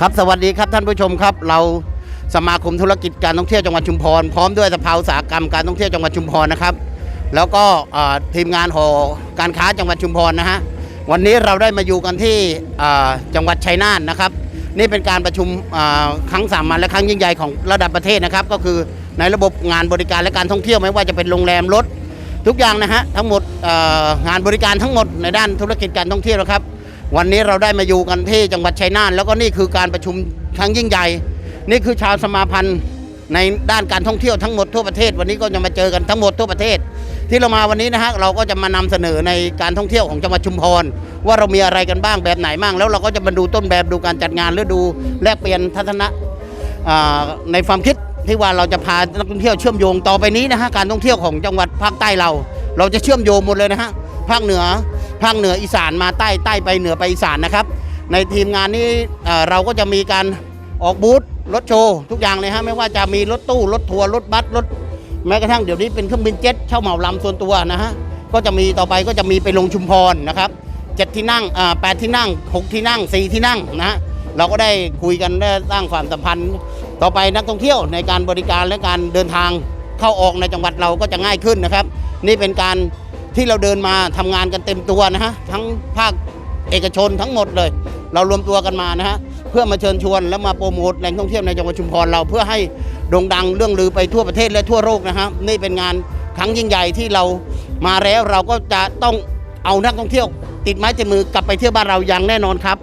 ครับสวัสดีครับท่านผู้ชมครับ เราสมาคมธุรกิจการท่องเที่ยวจังหวัดชุมพรพร้อมด้วยสภาอุตสาหกรรมการท่องเที่ยวจังหวัดชุมพรนะครับ แล้วก็เอ่อทีมงานหอการค้าจังหวัดชุมพรนะฮะวันนี้เราได้มาอยู่กันที่เอ่อจังหวัดชัยนาทนะครับ นี่เป็นการประชุมเอ่อครั้งสามัญและครั้งยิ่งใหญ่ของระดับประเทศนะครับ ก็คือในระบบงานบริการและการท่องเที่ยวไม่ว่าจะเป็นโรงแรมรถ ทุกอย่างนะฮะทั้งหมดเอ่องานบริการทั้งหมดในด้านธุรกิจการท่องเที่ยวนะครับ วันนี้เราได้มาอยู่กันที่จังหวัดชัยนาทแล้วก็นี่คือการประชุมครั้งยิ่งใหญ่ นี่คือชาวสมาพันธ์ในด้านการท่องเที่ยวทั้งหมดทั่วประเทศ วันนี้ก็จะมาเจอกันทั้งหมดทั่วประเทศ ที่เรามาวันนี้นะฮะเราก็จะมานำเสนอในการท่องเที่ยวของจังหวัดชุมพร ว่าเรามีอะไรกันบ้างแบบไหนบ้างแล้วเราก็จะมาดูต้นแบบดูการจัดงานหรือดูแลกเปลี่ยนทัศนะในความคิดที่ว่าเราจะพานักท่องเที่ยวเชื่อมโยงต่อไปนี้นะฮะการท่องเที่ยวของจังหวัดภาคใต้เรา เราจะเชื่อมโยงหมดเลยนะฮะภาคเหนือ ภาคเหนืออีสานมาใต้ใต้ไปเหนือไปอีสานนะครับ ในทีมงานนี้เเราก็จะมีการออกบูธรถโชว์ทุกอย่างเลยฮะไม่ว่าจะมีรถตู้รถทัวร์รถบัสรถแม้กระทั่งเดี๋ยวนี้เป็นเครื่องบินเจ็ตเช่าเหมาลำส่วนตัวนะฮะก็จะมีต่อไปก็จะมีไปลงชุมพรนะครับเจ็ดที่นั่งแปดที่นั่งหกที่นั่งสี่ที่นั่งนะฮะเราก็ได้คุยกันได้สร้างความสัมพันธ์ ต่อไปนักท่องเที่ยวในการบริการและการเดินทางเข้าออกในจังหวัดเราก็จะง่ายขึ้นนะครับ นี่เป็นการ ที่เราเดินมาทำงานกันเต็มตัวนะฮะทั้งภาคเอกชนทั้งหมดเลย เรารวมตัวกันมานะฮะเพื่อมาเชิญชวนและมาโปรโมทแหล่งท่องเที่ยวในจังหวัดชุมพรเราเพื่อให้โด่งดังเรื่องลือไปทั่วประเทศและทั่วโลกนะฮะนี่เป็นงานครั้งยิ่งใหญ่ที่เรามาแล้วเราก็จะต้องเอานักท่องเที่ยว ติดไม้ติดมือกลับไปเที่ยวบ้านเราอย่างแน่นอนครับ